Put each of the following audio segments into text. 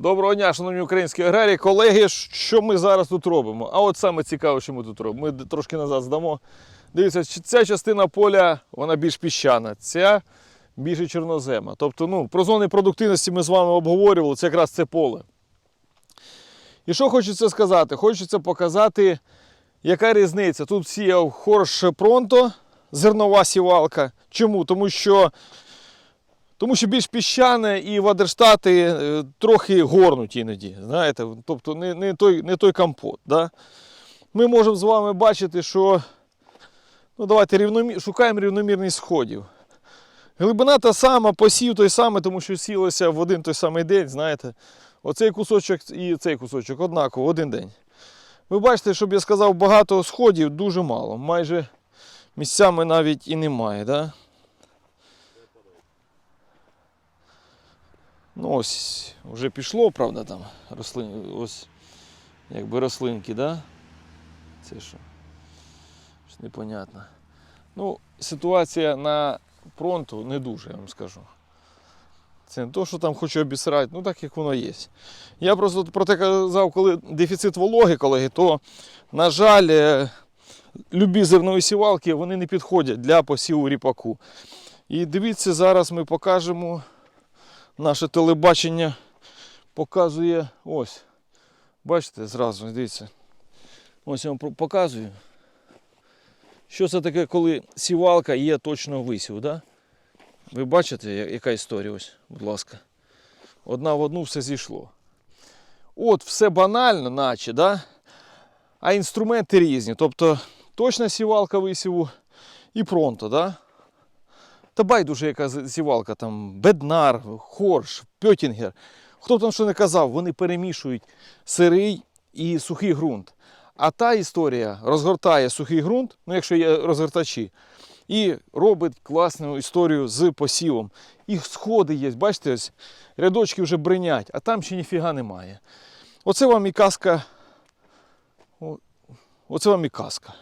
Доброго дня, шановні українські аграрії. Колеги, що ми зараз тут робимо? А от саме цікаве, що ми тут робимо. Ми трошки назад здамо. Дивіться, ця частина поля вона більш піщана, ця більше чорнозема. Тобто, ну, про зони продуктивності ми з вами обговорювали, це якраз це поле. І що хочеться сказати? Хочеться показати, яка різниця. Тут сіяв Хорш Пронто, зернова сівалка. Чому? Тому що тому що більш піщане і Вадерштати е, трохи горнуть іноді. Знаєте, тобто не, не, той, не той компот. Да? Ми можемо з вами бачити, що ну, давайте рівномір... шукаємо рівномірність сходів. Глибина та сама, посів той самий, тому що сілося в один той самий день, знаєте. Оцей кусочок і цей кусочок однаково, один день. Ви бачите, щоб я сказав, багато сходів дуже мало. Майже місцями навіть і немає. Да? Ну ось, вже пішло, правда, там рослин, ось якби рослинки, да? Це що? Щось непонятно. Ну, ситуація на фронту не дуже, я вам скажу. Це не то, що там хочу обісрати, ну так як воно є. Я просто про те казав, коли дефіцит вологи, колеги, то, на жаль, е, любі зернові сівалки вони не підходять для посіву ріпаку. І дивіться, зараз ми покажемо наше телебачення показує ось. Бачите, зразу, дивіться. Ось я вам показую. Що це таке, коли сівалка є точно висів, да? Ви бачите, яка історія ось, будь ласка. Одна в одну все зійшло. От все банально, наче, да? а інструменти різні. Тобто точна сівалка висіву і пронто, да? Та байдуже, яка з- сівалка, там беднар, хорш, пьотінгер. Хто там що не казав, вони перемішують сирий і сухий ґрунт. А та історія розгортає сухий ґрунт, ну якщо є розгортачі, і робить класну історію з посівом. І сходи є, бачите, ось рядочки вже бринять, а там ще ніфіга немає. Оце вам і казка. Оце вам і казка.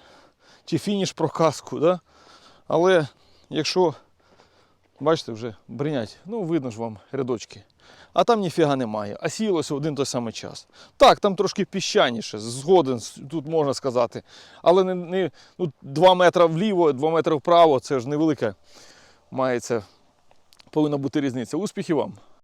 Чи фініш про казку, да? Але якщо Бачите, вже бринять. Ну, видно ж вам рядочки. А там ніфіга немає. А сіялося один той самий час. Так, там трошки піщаніше, згоден, тут можна сказати. Але не, не ну, 2 метри вліво, 2 метри вправо це ж невелика мається, повинна бути різниця. Успіхів вам!